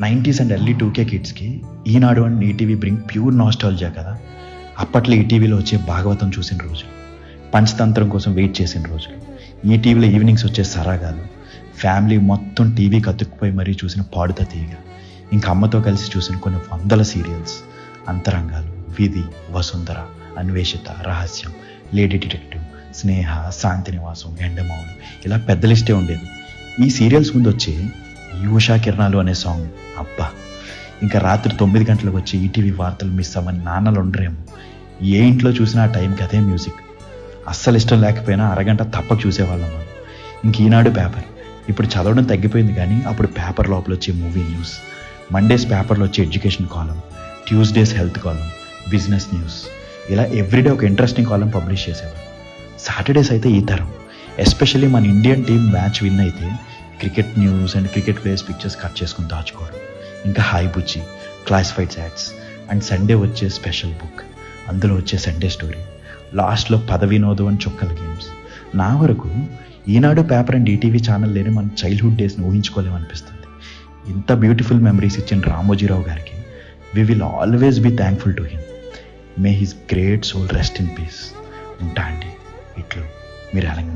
Nineties and early two K కిడ్స్కి Eenadu and ETV bring pure nostalgia కదా. అప్పట్లో ఈటీవీలో వచ్చే భాగవతం చూసిన రోజులు పంచతంత్రం కోసం వెయిట్ చేసిన రోజులు ఈటీవీలో ఈవినింగ్స్ వచ్చే సరాగాలు ఫ్యామిలీ మొత్తం టీవీకి కతుక్కుపోయి మరీ చూసిన పాడుత తీగ ఇంకా అమ్మతో కలిసి చూసిన కొన్ని వందల సీరియల్స్ అంతరంగాలు విధి వసుంధర అన్వేషిత రహస్యం లేడీ డిటెక్టివ్ స్నేహ శాంతి నివాసం ఇలా పెద్ద లిస్టే ఉండేది. ఈ సీరియల్స్ ముందు వచ్చే ఈ ఉషా కిరణాలు అనే సాంగ్ అబ్బా ఇంకా రాత్రి తొమ్మిది గంటలకు వచ్చి ఈటీవీ వార్తలు మిస్ అవ్వని నాన్నలు ఉండరేమో. ఏ ఇంట్లో చూసినా ఆ టైంకి అదే మ్యూజిక్ అస్సలు ఇష్టం లేకపోయినా అరగంట తప్పక చూసేవాళ్ళం మనం. ఇంక ఈనాడు పేపర్ ఇప్పుడు చదవడం తగ్గిపోయింది కానీ అప్పుడు పేపర్ లోపల వచ్చే మూవీ న్యూస్ మండేస్ పేపర్లో వచ్చే education column Tuesdays health column business news ఇలా ఎవ్రీడే ఒక ఇంట్రెస్టింగ్ కాలం పబ్లిష్ చేసేవారు సాటర్డేస్ అయితే ఈ తరం. ఎస్పెషల్లీ మన ఇండియన్ టీం మ్యాచ్ విన్ అయితే cricket news and cricket players pictures cut చేసుకుని దాచుకోవడం. ఇంకా hi Bujji classifieds ads and Sunday వచ్చే స్పెషల్ బుక్. అందులో వచ్చే సండే స్టోరీ. లాస్ట్లో పద వినోదం అని చుక్కల గేమ్స్. నా వరకు Eenadu paper and ETV channel లేని మన చైల్డ్హుడ్ డేస్ని ఊహించుకోలేమనిపిస్తుంది ఇంత బ్యూటిఫుల్ మెమరీస్ ఇచ్చిన రామోజీరావు గారికి we will always be thankful to him may his great soul rest in peace ఉంటా అండి. ఇట్లు మీరు అలాగే